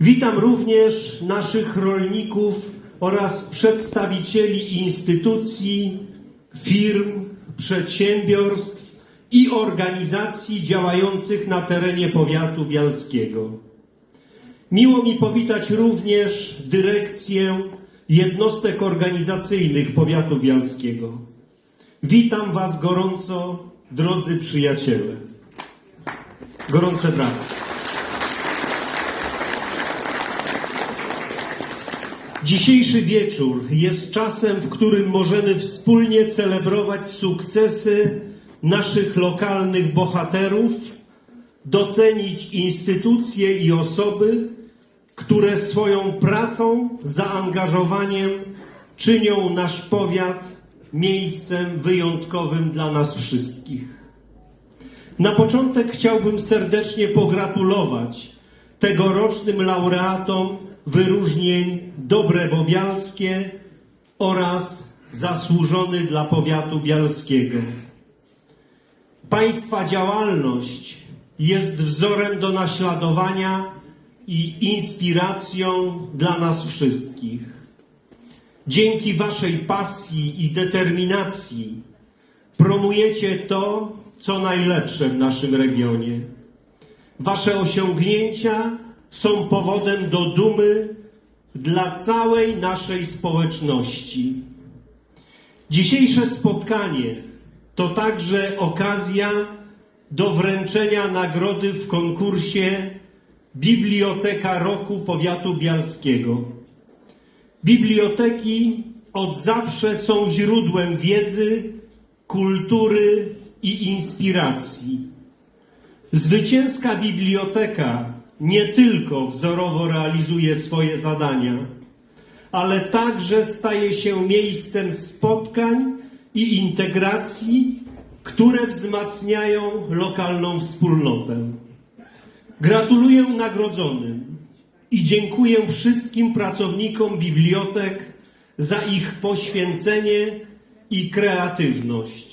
Witam również naszych rolników oraz przedstawicieli instytucji, firm, przedsiębiorstw i organizacji działających na terenie powiatu bialskiego. Miło mi powitać również dyrekcję jednostek organizacyjnych powiatu bialskiego. Witam Was gorąco, drodzy przyjaciele. Gorące brawa. Dzisiejszy wieczór jest czasem, w którym możemy wspólnie celebrować sukcesy naszych lokalnych bohaterów, docenić instytucje i osoby, które swoją pracą, zaangażowaniem czynią nasz powiat miejscem wyjątkowym dla nas wszystkich. Na początek chciałbym serdecznie pogratulować tegorocznym laureatom wyróżnień Dobre Bobialskie oraz Zasłużony dla Powiatu Bialskiego. Państwa działalność jest wzorem do naśladowania i inspiracją dla nas wszystkich. Dzięki Waszej pasji i determinacji promujecie to, co najlepsze w naszym regionie. Wasze osiągnięcia są powodem do dumy dla całej naszej społeczności. Dzisiejsze spotkanie to także okazja do wręczenia nagrody w konkursie Biblioteka Roku Powiatu Bialskiego. Biblioteki od zawsze są źródłem wiedzy, kultury i inspiracji. Zwycięska biblioteka nie tylko wzorowo realizuje swoje zadania, ale także staje się miejscem spotkań i integracji, które wzmacniają lokalną wspólnotę. Gratuluję nagrodzonym i dziękuję wszystkim pracownikom bibliotek za ich poświęcenie i kreatywność.